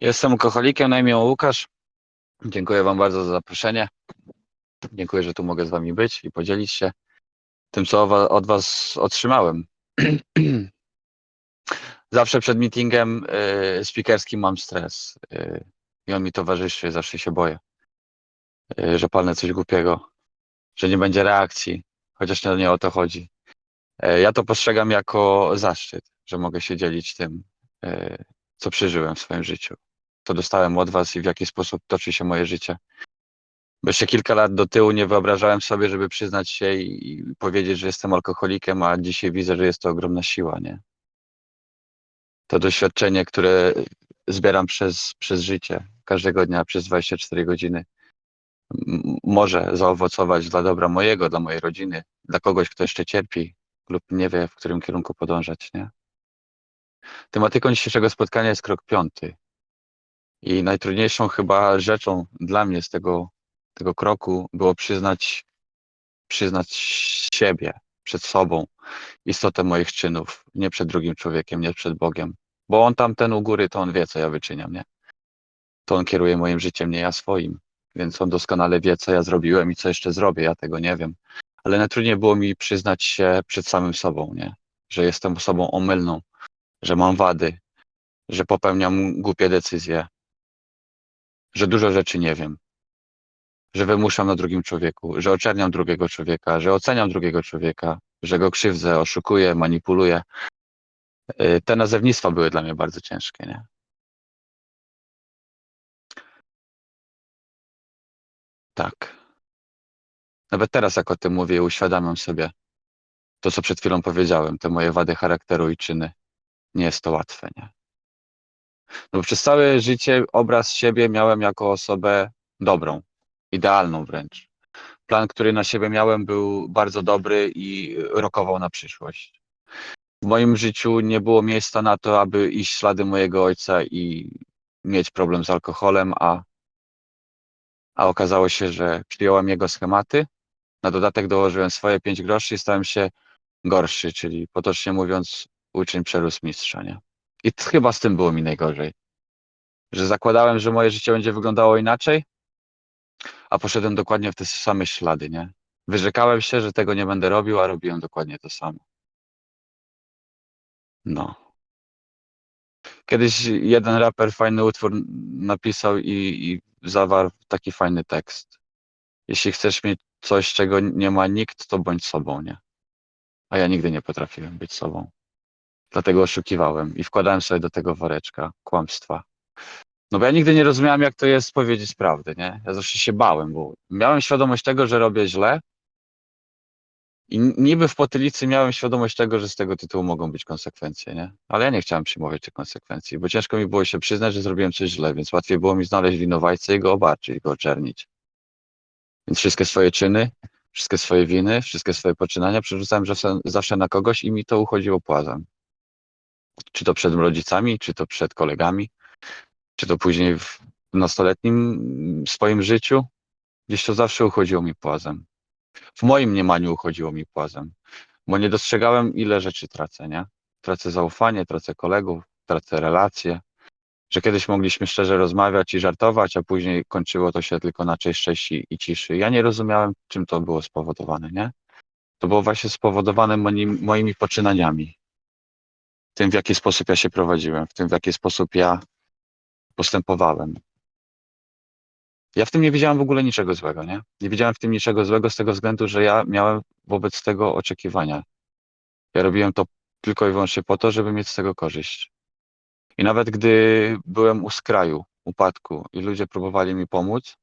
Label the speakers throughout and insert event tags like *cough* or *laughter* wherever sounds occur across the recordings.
Speaker 1: Jestem alkoholikiem na imię Łukasz. Dziękuję Wam bardzo za zaproszenie. Dziękuję, że tu mogę z Wami być i podzielić się tym, co od Was otrzymałem. *clears throat* Zawsze przed meetingiem y, speakerskim mam stres y, i on mi towarzyszy, zawsze się boję, y, że palnę coś głupiego, że nie będzie reakcji, chociaż nie, nie o to chodzi. Y, ja to postrzegam jako zaszczyt, że mogę się dzielić tym, y, co przeżyłem w swoim życiu co dostałem od was i w jaki sposób toczy się moje życie. Bo jeszcze kilka lat do tyłu nie wyobrażałem sobie, żeby przyznać się i, powiedzieć, że jestem alkoholikiem, a dzisiaj widzę, że jest to ogromna siła, nie? To doświadczenie, które zbieram przez, przez życie, każdego dnia, przez 24 godziny, może zaowocować dla dobra mojego, dla mojej rodziny, dla kogoś, kto jeszcze cierpi lub nie wie, w którym kierunku podążać, nie? Tematyką dzisiejszego spotkania jest krok piąty. I najtrudniejszą chyba rzeczą dla mnie z tego, tego kroku było przyznać, przyznać siebie przed sobą, istotę moich czynów, nie przed drugim człowiekiem, nie przed Bogiem. Bo on tam ten u góry, to on wie, co ja wyczyniam, nie? To on kieruje moim życiem, nie ja swoim. Więc on doskonale wie, co ja zrobiłem i co jeszcze zrobię, ja tego nie wiem. Ale najtrudniej było mi przyznać się przed samym sobą, nie? Że jestem osobą omylną, że mam wady, że popełniam głupie decyzje, że dużo rzeczy nie wiem, że wymuszam na drugim człowieku, że oczerniam drugiego człowieka, że oceniam drugiego człowieka, że go krzywdzę, oszukuję, manipuluję. Y, Te nazewnictwa były dla mnie bardzo ciężkie, nie? Tak. Nawet teraz, jak o tym mówię, uświadamiam sobie to, co przed chwilą powiedziałem, te moje wady charakteru i czyny. Nie jest to łatwe, nie? No bo przez całe życie obraz siebie miałem jako osobę dobrą, idealną wręcz. Plan, który na siebie miałem, był bardzo dobry i rokował na przyszłość. W moim życiu nie było miejsca na to, aby iść ślady mojego ojca i mieć problem z alkoholem, a, a okazało się, że przyjąłem jego schematy. Na dodatek dołożyłem swoje pięć groszy i stałem się gorszy, czyli potocznie mówiąc, uczeń przerósł mistrza. Nie? I chyba z tym było mi najgorzej. Że zakładałem, że moje życie będzie wyglądało inaczej, a poszedłem dokładnie w te same ślady, nie? Wyrzekałem się, że tego nie będę robił, a robiłem dokładnie to samo. No. Kiedyś jeden raper fajny utwór napisał i, i zawarł taki fajny tekst. Jeśli chcesz mieć coś, czego nie ma nikt, to bądź sobą, nie? A ja nigdy nie potrafiłem być sobą. Dlatego oszukiwałem i wkładałem sobie do tego woreczka kłamstwa. No bo ja nigdy nie rozumiałem, jak to jest powiedzieć prawdę, nie? Ja zawsze się bałem, bo miałem świadomość tego, że robię źle i niby w potylicy miałem świadomość tego, że z tego tytułu mogą być konsekwencje, nie? Ale ja nie chciałem przyjmować tych konsekwencji, bo ciężko mi było się przyznać, że zrobiłem coś źle, więc łatwiej było mi znaleźć winowajcę i go obarczyć, go oczernić. Więc wszystkie swoje czyny, wszystkie swoje winy, wszystkie swoje poczynania przerzucałem zawsze na kogoś i mi to uchodziło płazem. Czy to przed rodzicami, czy to przed kolegami, czy to później w nastoletnim swoim życiu, gdzieś to zawsze uchodziło mi płazem. W moim mniemaniu uchodziło mi płazem, bo nie dostrzegałem, ile rzeczy tracę, nie? Tracę zaufanie, tracę kolegów, tracę relacje, że kiedyś mogliśmy szczerze rozmawiać i żartować, a później kończyło to się tylko na cześć, cześć i, i ciszy. Ja nie rozumiałem, czym to było spowodowane, nie? To było właśnie spowodowane moimi, moimi poczynaniami. Tym, w jaki sposób ja się prowadziłem, w tym, w jaki sposób ja postępowałem. Ja w tym nie widziałem w ogóle niczego złego, nie? Nie widziałem w tym niczego złego z tego względu, że ja miałem wobec tego oczekiwania. Ja robiłem to tylko i wyłącznie po to, żeby mieć z tego korzyść. I nawet gdy byłem u skraju upadku i ludzie próbowali mi pomóc,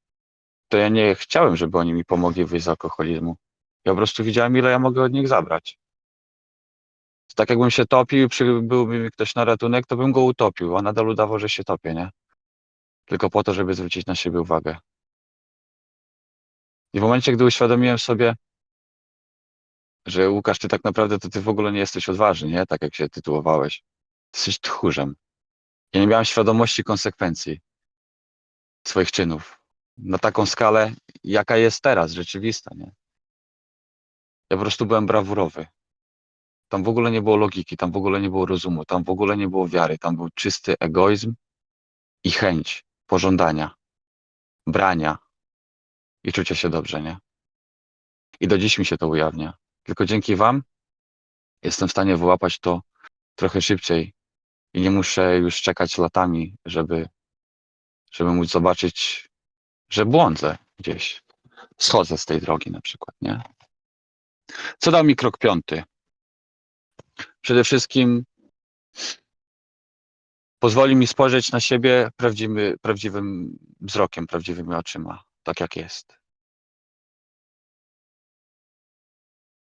Speaker 1: to ja nie chciałem, żeby oni mi pomogli wyjść z alkoholizmu. Ja po prostu widziałem, ile ja mogę od nich zabrać. Tak jakbym się topił i przybyłby mi ktoś na ratunek, to bym go utopił, a nadal udawał, że się topię, nie? Tylko po to, żeby zwrócić na siebie uwagę. I w momencie, gdy uświadomiłem sobie, że Łukasz, ty tak naprawdę to ty w ogóle nie jesteś odważny, nie? Tak jak się tytułowałeś. Jesteś tchórzem. Ja nie miałem świadomości konsekwencji swoich czynów. Na taką skalę, jaka jest teraz, rzeczywista, nie? Ja po prostu byłem brawurowy. Tam w ogóle nie było logiki, tam w ogóle nie było rozumu, tam w ogóle nie było wiary, tam był czysty egoizm i chęć pożądania, brania i czucia się dobrze, nie? I do dziś mi się to ujawnia. Tylko dzięki Wam jestem w stanie wyłapać to trochę szybciej i nie muszę już czekać latami, żeby, żeby móc zobaczyć, że błądzę gdzieś. Schodzę z tej drogi na przykład, nie? Co dał mi krok piąty? Przede wszystkim pozwoli mi spojrzeć na siebie prawdziwy, prawdziwym wzrokiem, prawdziwymi oczyma, tak jak jest.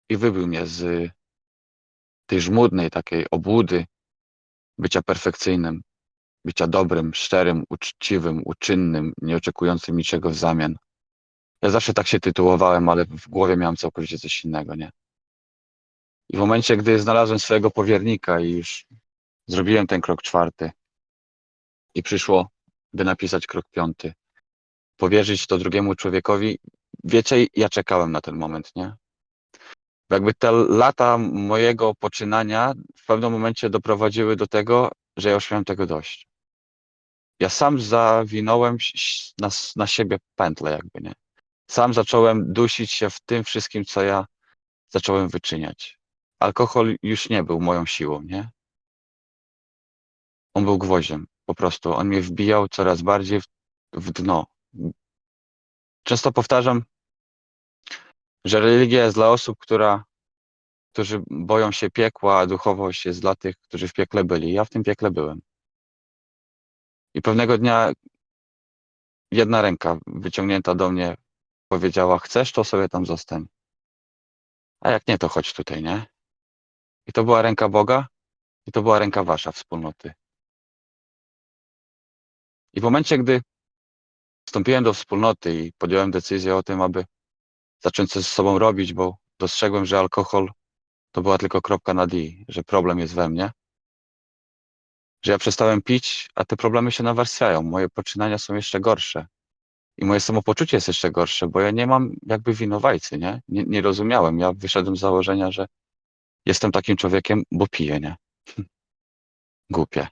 Speaker 1: I wybił mnie z tej żmudnej takiej obłudy bycia perfekcyjnym, bycia dobrym, szczerym, uczciwym, uczynnym, nieoczekującym niczego w zamian. Ja zawsze tak się tytułowałem, ale w głowie miałem całkowicie coś innego, nie? I w momencie, gdy znalazłem swojego powiernika i już zrobiłem ten krok czwarty i przyszło, by napisać krok piąty, powierzyć to drugiemu człowiekowi, wiecie, ja czekałem na ten moment, nie? Jakby te lata mojego poczynania w pewnym momencie doprowadziły do tego, że ja już miałem tego dość. Ja sam zawinąłem na, na siebie pętlę jakby, nie? Sam zacząłem dusić się w tym wszystkim, co ja zacząłem wyczyniać. Alkohol już nie był moją siłą, nie? On był gwoździem, po prostu. On mnie wbijał coraz bardziej w, w dno. Często powtarzam, że religia jest dla osób, która, którzy boją się piekła, a duchowość jest dla tych, którzy w piekle byli. Ja w tym piekle byłem. I pewnego dnia jedna ręka wyciągnięta do mnie powiedziała, chcesz, to sobie tam zostań. A jak nie, to chodź tutaj, nie? I to była ręka Boga i to była ręka wasza wspólnoty. I w momencie, gdy wstąpiłem do wspólnoty i podjąłem decyzję o tym, aby zacząć coś z sobą robić, bo dostrzegłem, że alkohol to była tylko kropka na D, że problem jest we mnie, że ja przestałem pić, a te problemy się nawarstwiają. Moje poczynania są jeszcze gorsze. I moje samopoczucie jest jeszcze gorsze, bo ja nie mam jakby winowajcy, nie? Nie, nie rozumiałem. Ja wyszedłem z założenia, że jestem takim człowiekiem, bo piję, nie? *laughs* Głupie.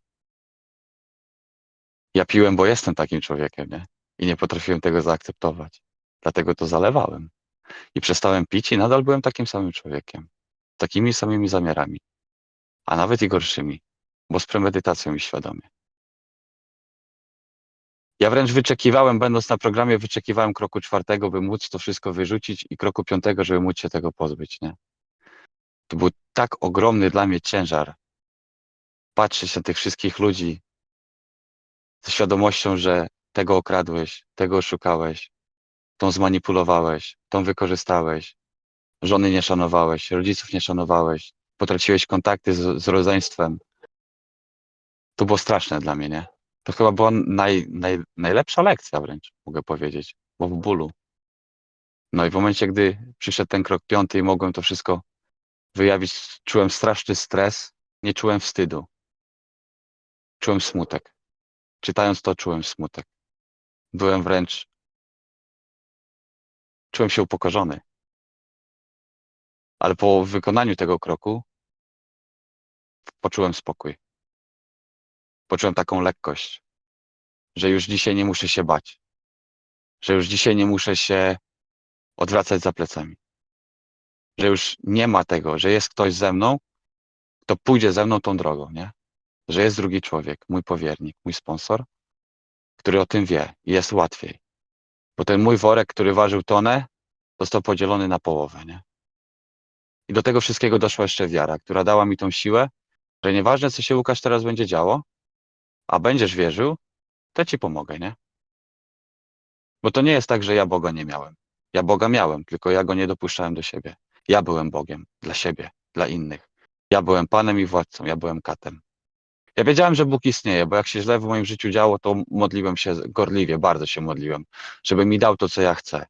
Speaker 1: Ja piłem, bo jestem takim człowiekiem, nie? I nie potrafiłem tego zaakceptować. Dlatego to zalewałem. I przestałem pić i nadal byłem takim samym człowiekiem. Takimi samymi zamiarami. A nawet i gorszymi. Bo z premedytacją i świadomie. Ja wręcz wyczekiwałem, będąc na programie, wyczekiwałem kroku czwartego, by móc to wszystko wyrzucić i kroku piątego, żeby móc się tego pozbyć, nie? To był tak ogromny dla mnie ciężar. Patrzeć na tych wszystkich ludzi ze świadomością, że tego okradłeś, tego oszukałeś, tą zmanipulowałeś, tą wykorzystałeś, żony nie szanowałeś, rodziców nie szanowałeś, potraciłeś kontakty z, z rodzeństwem. To było straszne dla mnie, nie? To chyba była naj, naj, najlepsza lekcja wręcz, mogę powiedzieć, bo w bólu. No i w momencie, gdy przyszedł ten krok piąty i mogłem to wszystko wyjawić, czułem straszny stres, nie czułem wstydu. Czułem smutek. Czytając to, czułem smutek. Byłem wręcz. Czułem się upokorzony. Ale po wykonaniu tego kroku poczułem spokój. Poczułem taką lekkość, że już dzisiaj nie muszę się bać. Że już dzisiaj nie muszę się odwracać za plecami. Że już nie ma tego, że jest ktoś ze mną, kto pójdzie ze mną tą drogą, nie? Że jest drugi człowiek, mój powiernik, mój sponsor, który o tym wie i jest łatwiej. Bo ten mój worek, który ważył tonę, został podzielony na połowę, nie? I do tego wszystkiego doszła jeszcze wiara, która dała mi tą siłę, że nieważne, co się Łukasz teraz będzie działo, a będziesz wierzył, to ci pomogę, nie? Bo to nie jest tak, że ja Boga nie miałem. Ja Boga miałem, tylko ja go nie dopuszczałem do siebie. Ja byłem Bogiem dla siebie, dla innych. Ja byłem Panem i Władcą, ja byłem katem. Ja wiedziałem, że Bóg istnieje, bo jak się źle w moim życiu działo, to modliłem się gorliwie, bardzo się modliłem, żeby mi dał to, co ja chcę.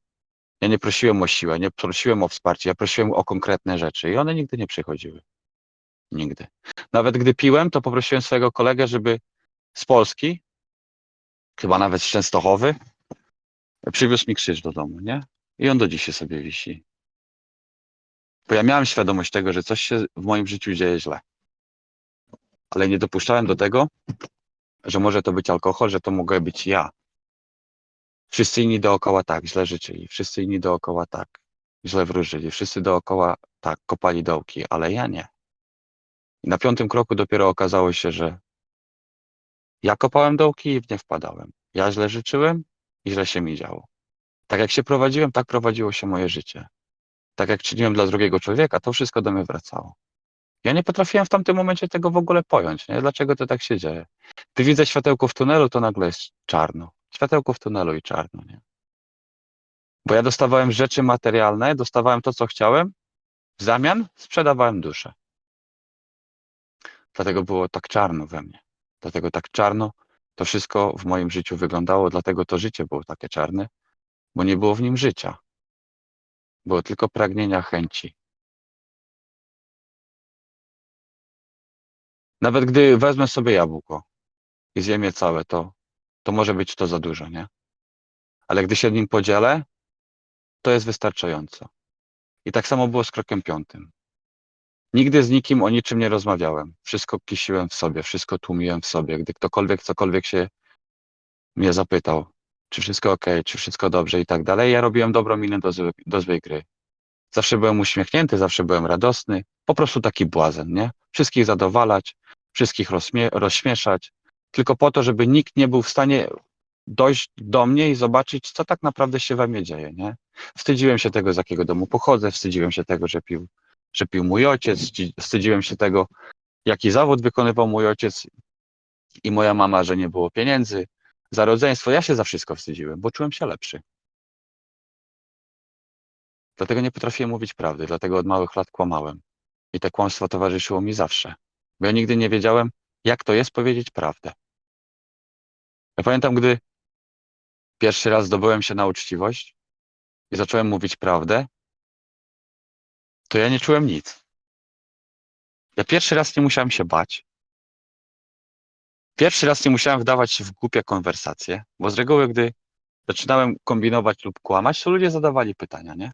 Speaker 1: Ja nie prosiłem o siłę, nie prosiłem o wsparcie, ja prosiłem o konkretne rzeczy i one nigdy nie przychodziły. Nigdy. Nawet gdy piłem, to poprosiłem swojego kolegę, żeby z Polski, chyba nawet z Częstochowy, przywiózł mi krzyż do domu, nie? I on do dzisiaj sobie wisi. Bo ja miałem świadomość tego, że coś się w moim życiu dzieje źle. Ale nie dopuszczałem do tego, że może to być alkohol, że to mogę być ja. Wszyscy inni dookoła tak źle życzyli, wszyscy inni dookoła tak źle wróżyli, wszyscy dookoła tak kopali dołki, ale ja nie. I na piątym kroku dopiero okazało się, że ja kopałem dołki i w nie wpadałem. Ja źle życzyłem i źle się mi działo. Tak jak się prowadziłem, tak prowadziło się moje życie. Tak jak czyniłem dla drugiego człowieka, to wszystko do mnie wracało. Ja nie potrafiłem w tamtym momencie tego w ogóle pojąć, nie? dlaczego to tak się dzieje. Gdy widzę światełko w tunelu, to nagle jest czarno. Światełko w tunelu i czarno, nie? Bo ja dostawałem rzeczy materialne, dostawałem to, co chciałem, w zamian sprzedawałem duszę. Dlatego było tak czarno we mnie. Dlatego tak czarno to wszystko w moim życiu wyglądało, dlatego to życie było takie czarne, bo nie było w nim życia. Było tylko pragnienia, chęci. Nawet gdy wezmę sobie jabłko i zjem je całe, to, to może być to za dużo, nie? Ale gdy się nim podzielę, to jest wystarczająco. I tak samo było z krokiem piątym. Nigdy z nikim o niczym nie rozmawiałem. Wszystko kisiłem w sobie, wszystko tłumiłem w sobie. Gdy ktokolwiek cokolwiek się mnie zapytał, czy wszystko ok, czy wszystko dobrze i tak dalej, ja robiłem dobrą minę do, zły, do złej gry. Zawsze byłem uśmiechnięty, zawsze byłem radosny, po prostu taki błazen, nie? Wszystkich zadowalać, wszystkich rozśmie rozśmieszać, tylko po to, żeby nikt nie był w stanie dojść do mnie i zobaczyć, co tak naprawdę się we mnie dzieje, nie? Wstydziłem się tego, z jakiego domu pochodzę, wstydziłem się tego, że pił, że pił mój ojciec, wstydziłem się tego, jaki zawód wykonywał mój ojciec i moja mama, że nie było pieniędzy za rodzeństwo. Ja się za wszystko wstydziłem, bo czułem się lepszy. Dlatego nie potrafiłem mówić prawdy, dlatego od małych lat kłamałem. I te kłamstwo towarzyszyło mi zawsze. Bo ja nigdy nie wiedziałem, jak to jest powiedzieć prawdę. Ja pamiętam, gdy pierwszy raz zdobyłem się na uczciwość i zacząłem mówić prawdę, to ja nie czułem nic. Ja pierwszy raz nie musiałem się bać. Pierwszy raz nie musiałem wdawać się w głupie konwersacje, bo z reguły, gdy zaczynałem kombinować lub kłamać, to ludzie zadawali pytania, nie?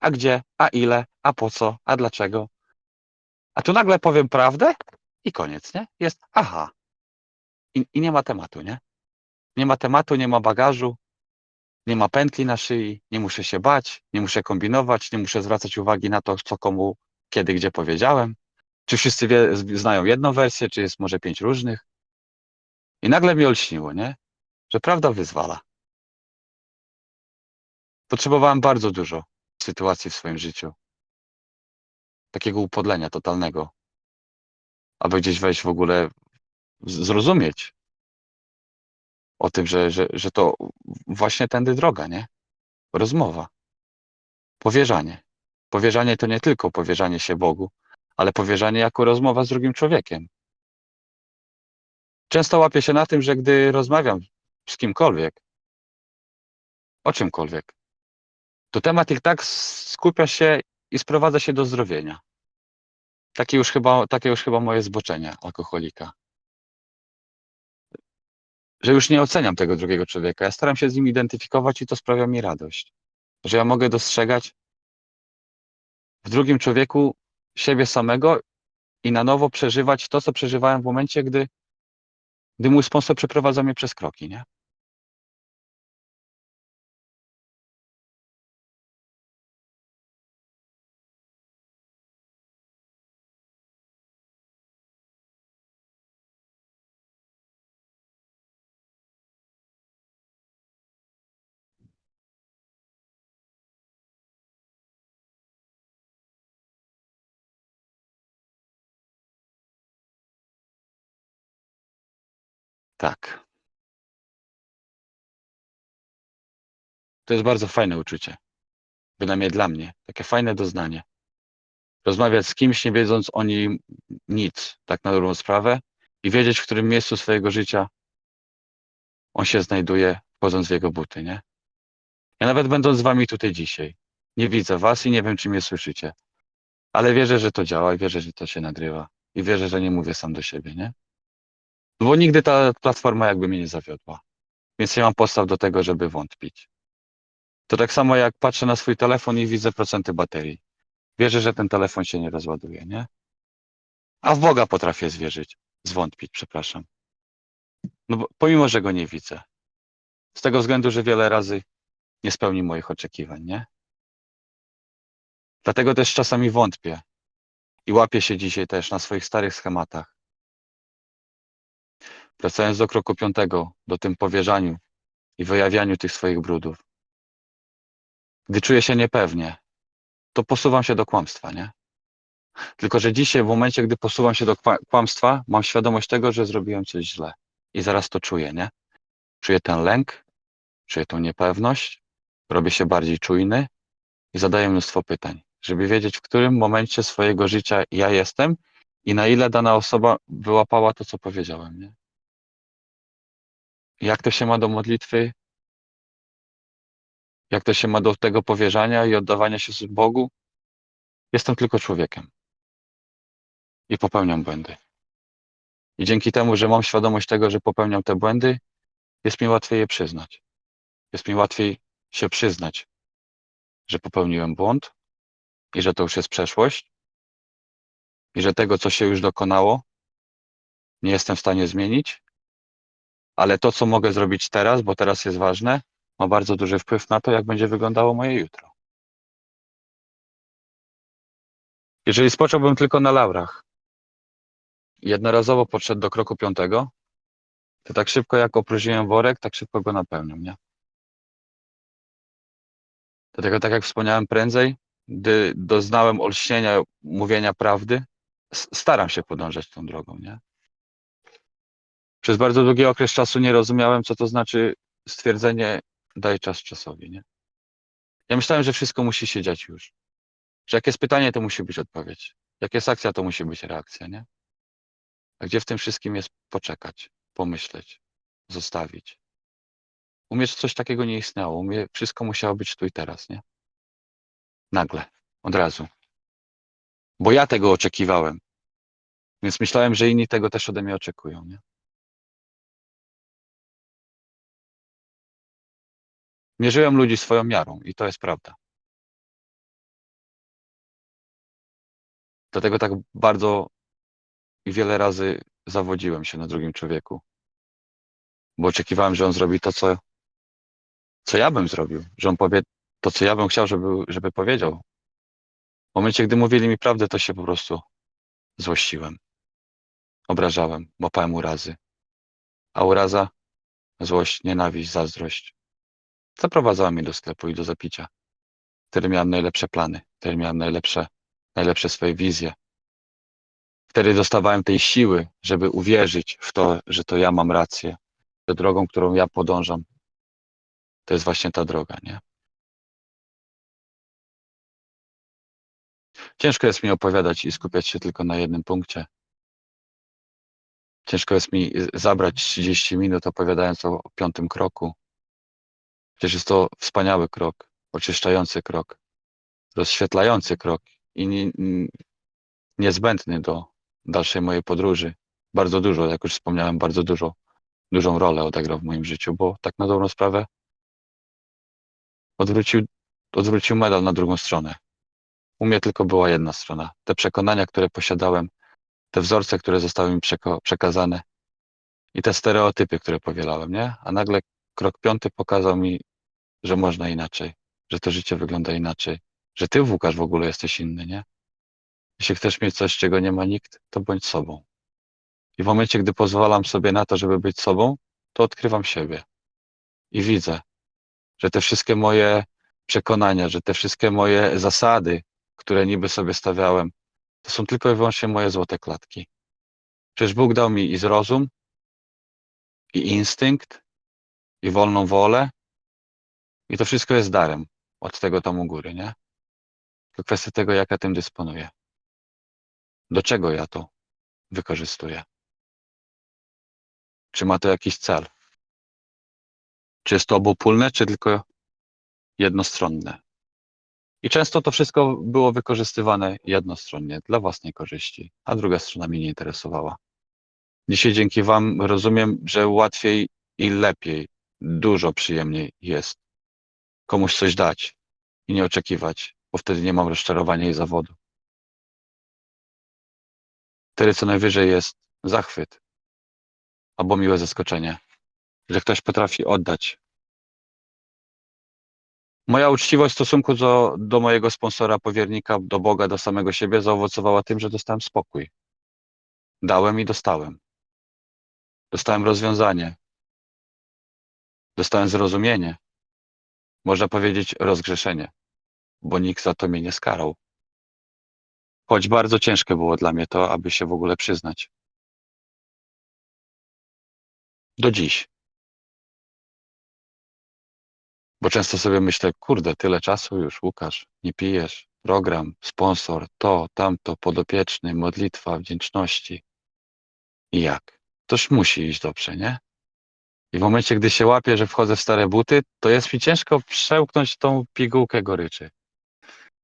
Speaker 1: A gdzie? A ile? A po co? A dlaczego? A tu nagle powiem prawdę i koniec, nie? Jest aha. I, I nie ma tematu, nie? Nie ma tematu, nie ma bagażu, nie ma pętli na szyi, nie muszę się bać, nie muszę kombinować, nie muszę zwracać uwagi na to, co komu, kiedy, gdzie powiedziałem. Czy wszyscy wie, znają jedną wersję, czy jest może pięć różnych. I nagle mi olśniło, nie? Że prawda wyzwala. Potrzebowałem bardzo dużo sytuacji w swoim życiu. Takiego upodlenia totalnego. Aby gdzieś wejść w ogóle, zrozumieć o tym, że, że, że to właśnie tędy droga, nie? Rozmowa. Powierzanie. Powierzanie to nie tylko powierzanie się Bogu, ale powierzanie jako rozmowa z drugim człowiekiem. Często łapię się na tym, że gdy rozmawiam z kimkolwiek, o czymkolwiek, to temat i tak skupia się i sprowadza się do zdrowienia. Takie już chyba, takie już chyba moje zboczenie alkoholika. Że już nie oceniam tego drugiego człowieka. Ja staram się z nim identyfikować i to sprawia mi radość. Że ja mogę dostrzegać w drugim człowieku siebie samego i na nowo przeżywać to, co przeżywałem w momencie, gdy, gdy mój sponsor przeprowadza mnie przez kroki, nie? Tak. To jest bardzo fajne uczucie. Bynajmniej dla mnie. Takie fajne doznanie. Rozmawiać z kimś, nie wiedząc o nim nic, tak na dobrą sprawę, i wiedzieć, w którym miejscu swojego życia on się znajduje, wchodząc w jego buty, nie? Ja nawet będąc z wami tutaj dzisiaj, nie widzę was i nie wiem, czy mnie słyszycie. Ale wierzę, że to działa i wierzę, że to się nagrywa. I wierzę, że nie mówię sam do siebie, nie? Bo nigdy ta platforma jakby mnie nie zawiodła. Więc nie mam podstaw do tego, żeby wątpić. To tak samo jak patrzę na swój telefon i widzę procenty baterii. Wierzę, że ten telefon się nie rozładuje, nie? A w Boga potrafię zwierzyć. Zwątpić, przepraszam. No bo pomimo, że go nie widzę. Z tego względu, że wiele razy nie spełni moich oczekiwań, nie? Dlatego też czasami wątpię i łapię się dzisiaj też na swoich starych schematach. Wracając do kroku piątego, do tym powierzaniu i wyjawianiu tych swoich brudów. Gdy czuję się niepewnie, to posuwam się do kłamstwa, nie? Tylko, że dzisiaj, w momencie, gdy posuwam się do kła- kłamstwa, mam świadomość tego, że zrobiłem coś źle. I zaraz to czuję, nie? Czuję ten lęk, czuję tą niepewność, robię się bardziej czujny i zadaję mnóstwo pytań, żeby wiedzieć, w którym momencie swojego życia ja jestem i na ile dana osoba wyłapała to, co powiedziałem, nie? Jak to się ma do modlitwy? Jak to się ma do tego powierzania i oddawania się Bogu? Jestem tylko człowiekiem. I popełniam błędy. I dzięki temu, że mam świadomość tego, że popełniam te błędy, jest mi łatwiej je przyznać. Jest mi łatwiej się przyznać, że popełniłem błąd i że to już jest przeszłość i że tego, co się już dokonało, nie jestem w stanie zmienić, ale to, co mogę zrobić teraz, bo teraz jest ważne, ma bardzo duży wpływ na to, jak będzie wyglądało moje jutro. Jeżeli spocząłbym tylko na laurach, jednorazowo podszedł do kroku piątego, to tak szybko jak opróżniłem worek, tak szybko go napełniam, nie? Dlatego, tak jak wspomniałem prędzej, gdy doznałem olśnienia mówienia prawdy, staram się podążać tą drogą, nie? Przez bardzo długi okres czasu nie rozumiałem, co to znaczy stwierdzenie daj czas czasowi, nie? Ja myślałem, że wszystko musi się dziać już. Że jak jest pytanie, to musi być odpowiedź. Jak jest akcja, to musi być reakcja, nie? A gdzie w tym wszystkim jest poczekać, pomyśleć, zostawić? U mnie coś takiego nie istniało. U mnie wszystko musiało być tu i teraz, nie? Nagle, od razu. Bo ja tego oczekiwałem. Więc myślałem, że inni tego też ode mnie oczekują, nie? Mierzyłem ludzi swoją miarą i to jest prawda. Dlatego tak bardzo i wiele razy zawodziłem się na drugim człowieku. Bo oczekiwałem, że on zrobi to, co, co ja bym zrobił. Że on powie to, co ja bym chciał, żeby, żeby powiedział. W momencie, gdy mówili mi prawdę, to się po prostu złościłem. Obrażałem, łapałem urazy. A uraza, złość, nienawiść, zazdrość zaprowadzała mnie do sklepu i do zapicia. Wtedy miałem najlepsze plany, wtedy miałem najlepsze, najlepsze swoje wizje. Wtedy dostawałem tej siły, żeby uwierzyć w to, że to ja mam rację, że drogą, którą ja podążam, to jest właśnie ta droga, nie? Ciężko jest mi opowiadać i skupiać się tylko na jednym punkcie. Ciężko jest mi zabrać 30 minut opowiadając o piątym kroku. Przecież jest to wspaniały krok, oczyszczający krok, rozświetlający krok i niezbędny do dalszej mojej podróży. Bardzo dużo, jak już wspomniałem, bardzo dużo, dużą rolę odegrał w moim życiu, bo tak na dobrą sprawę odwrócił, odwrócił medal na drugą stronę. U mnie tylko była jedna strona. Te przekonania, które posiadałem, te wzorce, które zostały mi przekazane i te stereotypy, które powielałem, nie? A nagle krok piąty pokazał mi, że można inaczej, że to życie wygląda inaczej, że ty, Łukasz, w ogóle jesteś inny, nie? Jeśli chcesz mieć coś, czego nie ma nikt, to bądź sobą. I w momencie, gdy pozwalam sobie na to, żeby być sobą, to odkrywam siebie. I widzę, że te wszystkie moje przekonania, że te wszystkie moje zasady, które niby sobie stawiałem, to są tylko i wyłącznie moje złote klatki. Przecież Bóg dał mi i zrozum, i instynkt, i wolną wolę, i to wszystko jest darem od tego tam u góry, nie? To kwestia tego, jak ja tym dysponuję. Do czego ja to wykorzystuję? Czy ma to jakiś cel? Czy jest to obopólne, czy tylko jednostronne? I często to wszystko było wykorzystywane jednostronnie, dla własnej korzyści, a druga strona mnie nie interesowała. Dzisiaj dzięki Wam rozumiem, że łatwiej i lepiej, dużo przyjemniej jest komuś coś dać i nie oczekiwać, bo wtedy nie mam rozczarowania i zawodu. Wtedy co najwyżej jest zachwyt, albo miłe zaskoczenie, że ktoś potrafi oddać. Moja uczciwość w stosunku do, do mojego sponsora, powiernika, do Boga, do samego siebie zaowocowała tym, że dostałem spokój. Dałem i dostałem. Dostałem rozwiązanie. Dostałem zrozumienie. Można powiedzieć rozgrzeszenie, bo nikt za to mnie nie skarał. Choć bardzo ciężkie było dla mnie to, aby się w ogóle przyznać. Do dziś. Bo często sobie myślę, kurde, tyle czasu już, Łukasz, nie pijesz, program, sponsor, to, tamto, podopieczny, modlitwa, wdzięczności. I jak? Toż musi iść dobrze, nie? I w momencie, gdy się łapię, że wchodzę w stare buty, to jest mi ciężko przełknąć tą pigułkę goryczy.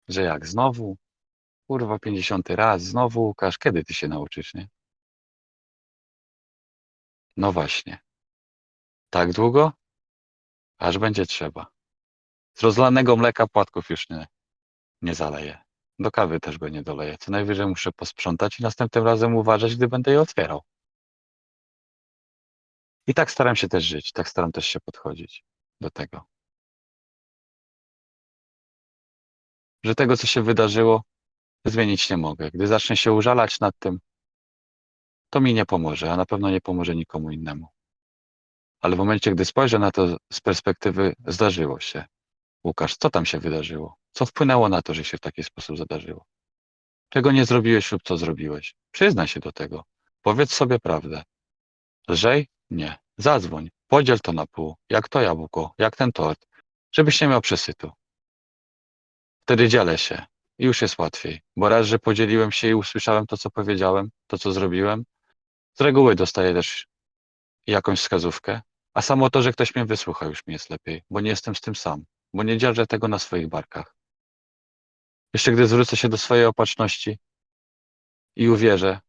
Speaker 1: Że jak, znowu? Kurwa, pięćdziesiąty raz, znowu, Łukasz, kiedy ty się nauczysz, nie? No właśnie. Tak długo? Aż będzie trzeba. Z rozlanego mleka płatków już nie, nie zaleję. Do kawy też go nie doleję. Co najwyżej muszę posprzątać i następnym razem uważać, gdy będę je otwierał. I tak staram się też żyć, tak staram też się podchodzić do tego. Że tego, co się wydarzyło, zmienić nie mogę. Gdy zacznę się użalać nad tym, to mi nie pomoże, a na pewno nie pomoże nikomu innemu. Ale w momencie, gdy spojrzę na to z perspektywy zdarzyło się. Łukasz, co tam się wydarzyło? Co wpłynęło na to, że się w taki sposób zdarzyło? Czego nie zrobiłeś lub co zrobiłeś? Przyznaj się do tego. Powiedz sobie prawdę. Lżej? Nie. Zadzwoń. Podziel to na pół. Jak to jabłko, jak ten tort. Żebyś nie miał przesytu. Wtedy dzielę się. I już jest łatwiej. Bo raz, że podzieliłem się i usłyszałem to, co powiedziałem, to, co zrobiłem, z reguły dostaję też jakąś wskazówkę, a samo to, że ktoś mnie wysłucha, już mi jest lepiej, bo nie jestem z tym sam, bo nie dzierżę tego na swoich barkach. Jeszcze gdy zwrócę się do swojej opatrzności i uwierzę,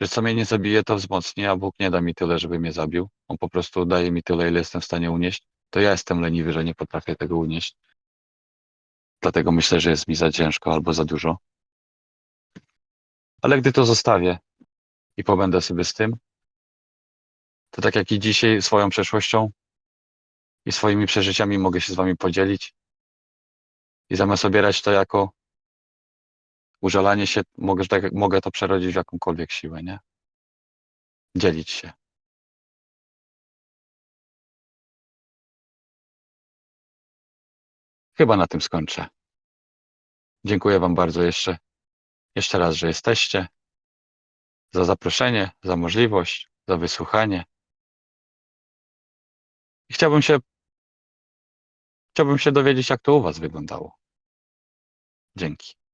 Speaker 1: że co mnie nie zabije, to wzmocni, a Bóg nie da mi tyle, żeby mnie zabił. On po prostu daje mi tyle, ile jestem w stanie unieść. To ja jestem leniwy, że nie potrafię tego unieść. Dlatego myślę, że jest mi za ciężko albo za dużo. Ale gdy to zostawię i pobędę sobie z tym, to tak jak i dzisiaj swoją przeszłością i swoimi przeżyciami mogę się z wami podzielić. I zamiast obierać to jako użalanie się, mogę, tak, mogę to przerodzić w jakąkolwiek siłę, nie? Dzielić się. Chyba na tym skończę. Dziękuję wam bardzo jeszcze, jeszcze raz, że jesteście, za zaproszenie, za możliwość, za wysłuchanie. I chciałbym się, chciałbym się dowiedzieć, jak to u was wyglądało. Dzięki.